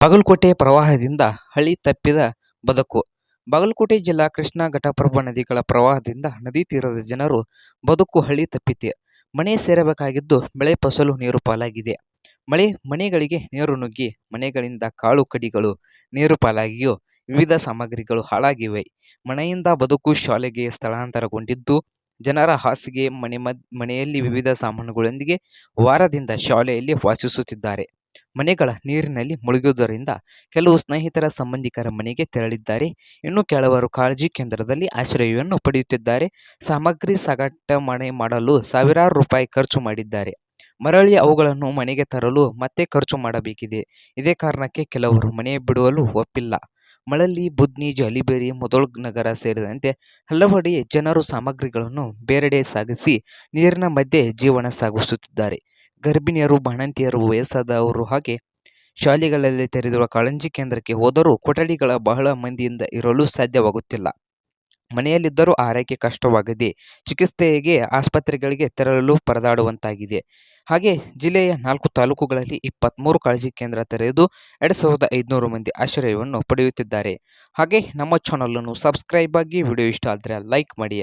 ಬಾಗಲಕೋಟೆ ಪ್ರವಾಹದಿಂದ ಹಳಿ ತಪ್ಪಿದ ಬದುಕು. ಬಾಗಲಕೋಟೆ ಜಿಲ್ಲಾ ಕೃಷ್ಣಾ ಘಟಪ್ರಭಾ ನದಿಗಳ ಪ್ರವಾಹದಿಂದ ನದಿ ತೀರದ ಜನರು ಬದುಕು ಹಳಿ ತಪ್ಪಿದೆ. ಮನೆ ಸೇರಬೇಕಾಗಿದ್ದು ಬೆಳೆ ಫಸಲು ನೀರು ಪಾಲಾಗಿದೆ. ಮಳೆ ಮನೆಗಳಿಗೆ ನೀರು ನುಗ್ಗಿ ಮನೆಗಳಿಂದ ಕಾಳು ಕಡಿಗಳು ನೀರು ಪಾಲಾಗಿಯೂ ವಿವಿಧ ಸಾಮಗ್ರಿಗಳು ಹಾಳಾಗಿವೆ. ಮನೆಯಿಂದ ಬದುಕು ಶಾಲೆಗೆ ಸ್ಥಳಾಂತರಗೊಂಡಿದ್ದು ಜನರ ಹಾಸಿಗೆ ಮನೆ ಮನೆಯಲ್ಲಿ ವಿವಿಧ ಸಾಮಾನುಗಳೊಂದಿಗೆ ವಾರದಿಂದ ಶಾಲೆಯಲ್ಲಿ ವಾಸಿಸುತ್ತಿದ್ದಾರೆ. ಮನೆಗಳ ನೀರಿನಲ್ಲಿ ಮುಳುಗುವುದರಿಂದ ಕೆಲವು ಸ್ನೇಹಿತರ ಸಂಬಂಧಿಕರ ಮನೆಗೆ ತೆರಳಿದ್ದಾರೆ. ಇನ್ನು ಕೆಲವರು ಕಾಳಜಿ ಕೇಂದ್ರದಲ್ಲಿ ಆಶ್ರಯವನ್ನು ಪಡೆಯುತ್ತಿದ್ದಾರೆ. ಸಾಮಗ್ರಿ ಸಾಗಾಟ ಮನೆ ಮಾಡಲು ಸಾವಿರಾರು ರೂಪಾಯಿ ಖರ್ಚು ಮಾಡಿದ್ದಾರೆ. ಮರಳಿ ಅವುಗಳನ್ನು ಮನೆಗೆ ತರಲು ಮತ್ತೆ ಖರ್ಚು ಮಾಡಬೇಕಿದೆ. ಇದೇ ಕಾರಣಕ್ಕೆ ಕೆಲವರು ಮನೆ ಬಿಡುವಲು ಒಪ್ಪಿಲ್ಲ. ಮಳಲಿ, ಬುದ್ನಿ, ಜಾಲಿಬೇರಿ ಮೊದಲ ನಗರ ಸೇರಿದಂತೆ ಹಲವೆಡೆ ಜನರು ಸಾಮಗ್ರಿಗಳನ್ನು ಬೇರೆಡೆ ಸಾಗಿಸಿ ನೀರಿನ ಮಧ್ಯೆ ಜೀವನ ಸಾಗಿಸುತ್ತಿದ್ದಾರೆ. ಗರ್ಭಿಣಿಯರು, ಬಾಣಂತಿಯರು, ವಯಸ್ಸಾದವರು ಹಾಗೆ ಶಾಲೆಗಳಲ್ಲಿ ತೆರೆದಿರುವ ಕಾಳಜಿ ಕೇಂದ್ರಕ್ಕೆ ಹೋದರೂ ಕೊಠಡಿಗಳ ಬಹಳ ಮಂದಿಯಿಂದ ಇರಲು ಸಾಧ್ಯವಾಗುತ್ತಿಲ್ಲ. ಮನೆಯಲ್ಲಿದ್ದರೂ ಆರೈಕೆ ಕಷ್ಟವಾಗದೆ ಚಿಕಿತ್ಸೆಗೆ ಆಸ್ಪತ್ರೆಗಳಿಗೆ ತೆರಳಲು ಪರದಾಡುವಂತಾಗಿದೆ. ಹಾಗೆ ಜಿಲ್ಲೆಯ ನಾಲ್ಕು ತಾಲೂಕುಗಳಲ್ಲಿ ಇಪ್ಪತ್ತ್ಮೂರು ಕಾಳಜಿ ಕೇಂದ್ರ ತೆರೆದು ಎರಡು ಸಾವಿರದ ಐದುನೂರು ಮಂದಿ ಆಶ್ರಯವನ್ನು ಪಡೆಯುತ್ತಿದ್ದಾರೆ. ಹಾಗೆ ನಮ್ಮ ಚಾನಲನ್ನು ಸಬ್ಸ್ಕ್ರೈಬ್ ಆಗಿ ವಿಡಿಯೋ ಇಷ್ಟ ಆದರೆ ಲೈಕ್ ಮಾಡಿ.